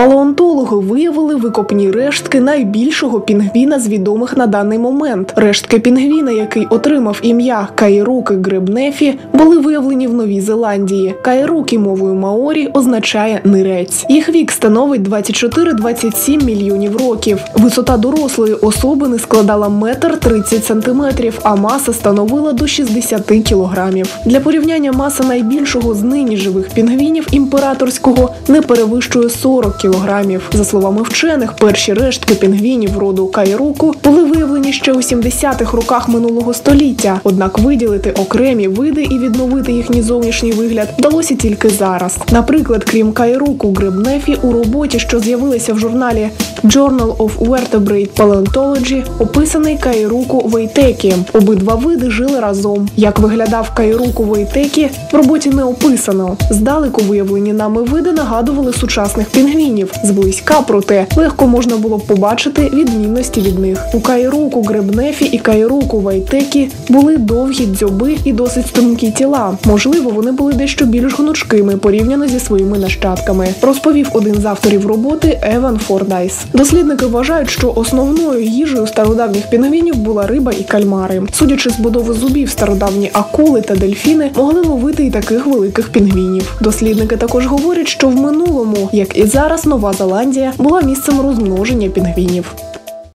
Палеонтологи виявили викопні рештки найбільшого пінгвіна з відомих на даний момент. Рештки пінгвіна, який отримав ім'я Кайруки гребнефі, були виявлені в Новій Зеландії. Кайруки мовою маорі означає нирець. Їх вік становить 24-27 мільйонів років. Висота дорослої особини складала метр 30 сантиметрів, а маса становила до 60 кілограмів. Для порівняння маса найбільшого з нині живих пінгвінів імператорського не перевищує 40 кілограмів. За словами вчених, перші рештки пінгвінів роду Кайруку були виявлені ще у 70-х роках минулого століття. Однак виділити окремі види і відновити їхній зовнішній вигляд вдалося тільки зараз. Наприклад, крім Кайруку Грибнефі, у роботі, що з'явилася в журналі Journal of Vertebrate Paleontology, описаний Кайруку Вейтекі. Обидва види жили разом. Як виглядав Кайруку Вейтекі, в роботі не описано. Здалеку виявлені нами види нагадували сучасних пінгвінів. Зблизька, проте легко можна було б побачити відмінності від них. У Кайруку Гребнефі і Кайруку Вайтекі були довгі дзьоби і досить стрункі тіла. Можливо, вони були дещо більш гнучкими порівняно зі своїми нащадками. Розповів один з авторів роботи Еван Фордайс. Дослідники вважають, що основною їжею стародавніх пінгвінів була риба і кальмари. Судячи з будови зубів, стародавні акули та дельфіни могли ловити і таких великих пінгвінів. Дослідники також говорять, що в минулому, як і зараз, Нова Зеландія була місцем розмноження пінгвінів.